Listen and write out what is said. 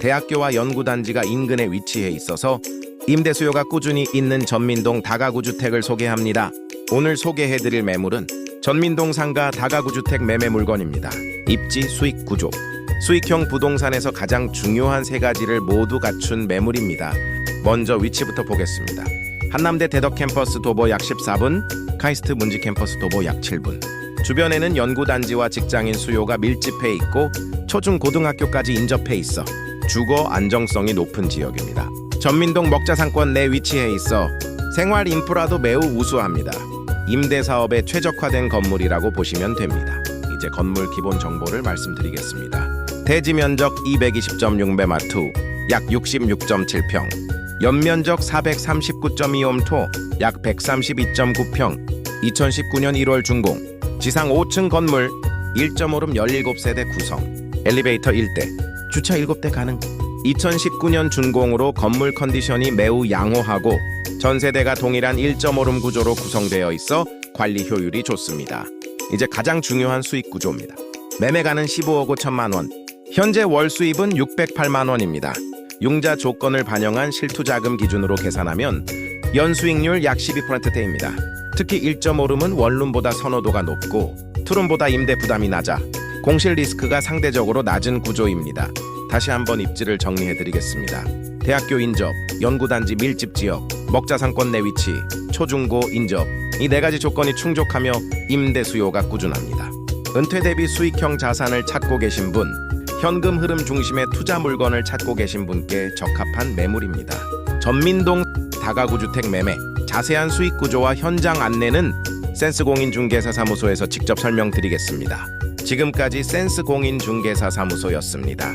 대학교와 연구단지가 인근에 위치해 있어서 임대 수요가 꾸준히 있는 전민동 다가구 주택을 소개합니다. 오늘 소개해드릴 매물은 전민동 상가 다가구 주택 매매 물건입니다. 입지 수익 구조. 수익형 부동산에서 가장 중요한 세 가지를 모두 갖춘 매물입니다. 먼저 위치부터 보겠습니다. 한남대 대덕 캠퍼스 도보 약 14분, 카이스트 문지 캠퍼스 도보 약 7분. 주변에는 연구단지와 직장인 수요가 밀집해 있고 초중 고등학교까지 인접해 있어 주거 안정성이 높은 지역입니다. 전민동 먹자상권 내 위치해 있어 생활 인프라도 매우 우수합니다. 임대 사업에 최적화된 건물이라고 보시면 됩니다. 이제 건물 기본 정보를 말씀드리겠습니다. 대지 면적 220.6 매마투 약 66.7평, 연면적 439.2옴토 약 132.9평, 2019년 1월 준공, 지상 5층 건물 1.5룸 17세대 구성, 엘리베이터 1대, 주차 7대 가능. 2019년 준공으로 건물 컨디션이 매우 양호하고 전세대가 동일한 1.5룸 구조로 구성되어 있어 관리 효율이 좋습니다. 이제 가장 중요한 수익 구조입니다. 매매가는 15억 5천만 원, 현재 월 수입은 608만 원입니다. 융자 조건을 반영한 실투자금 기준으로 계산하면 연 수익률 약 12%대입니다. 특히 1.5룸은 원룸보다 선호도가 높고 투룸보다 임대 부담이 낮아 공실 리스크가 상대적으로 낮은 구조입니다. 다시 한번 입지를 정리해 드리겠습니다. 대학교 인접, 연구단지 밀집 지역, 먹자 상권 내 위치, 초중고 인접 이 네 가지 조건이 충족하며 임대 수요가 꾸준합니다. 은퇴 대비 수익형 자산을 찾고 계신 분, 현금 흐름 중심의 투자 물건을 찾고 계신 분께 적합한 매물입니다. 전민동 다가구 주택 매매 자세한 수익 구조와 현장 안내는 센스 공인 중개사 사무소에서 직접 설명드리겠습니다. 지금까지 센스 공인 중개사 사무소였습니다.